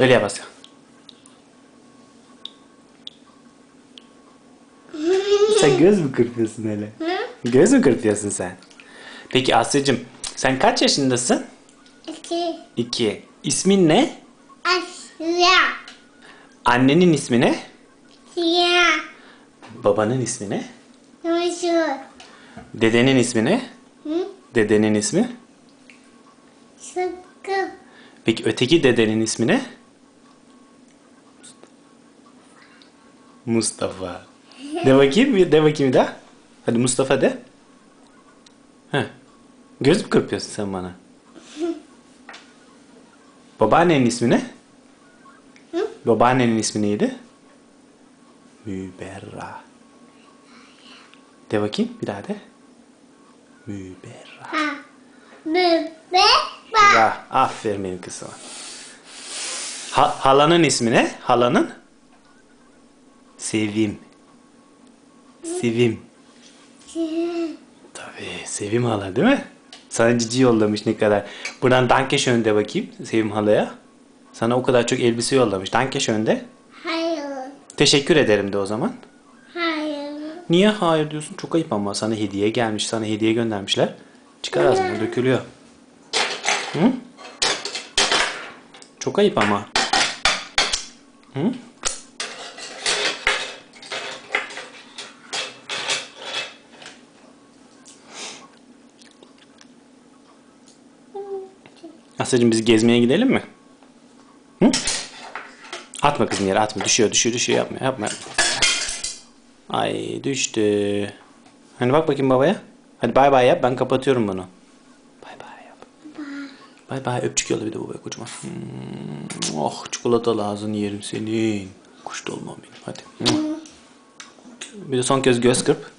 Öyle yap Asya. Sen göz mü kırpıyorsun öyle? Göz mü kırpıyorsun sen? Peki Asya'cığım sen kaç yaşındasın? İki. İki. İsmin ne? Asya. Annenin ismi ne? Siyah. Babanın ismi ne? Turşu. Dedenin ismi ne? Hı? Dedenin ismi? Sıkı. Peki öteki dedenin ismi ne? Mustafa. De bakayım, bir de bakayım bir daha. Hadi Mustafa de. Heh. Göz mü kırpıyorsun sen bana? Babaannenin ismi ne? Hı? Babaannenin ismi neydi? Müberra. De bakayım bir daha de. Müberra. Ha. Ya, aferin benim kızıma. Ha, halanın ismi ne? Halanın? Sevim. Sevim. Tabii Sevim hala değil mi? Sana cici yollamış ne kadar. Buradan Dankeschön de bakayım Sevim halaya. Sana o kadar çok elbise yollamış. Dankeschön de. Hayır. Teşekkür ederim de o zaman. Hayır. Niye hayır diyorsun? Çok ayıp ama sana hediye gelmiş. Sana hediye göndermişler. Çıkar ağzına dökülüyor. Hı? Çok ayıp ama. Hı? Asya'cığım biz gezmeye gidelim mi? Hı? Atma kızım yere atma. Düşüyor düşüyor düşüyor yapma yapma. Ay düştü. Hani bak bakayım babaya. Hadi bay bay yap ben kapatıyorum bunu. Bay bay yap. Bay bay öpücük yolla bir de babaya kocaman. Hmm, oh çikolatalı ağzını yerim senin. Kuş dolmam benim hadi. Hmm. Bir de son kez göz kırp.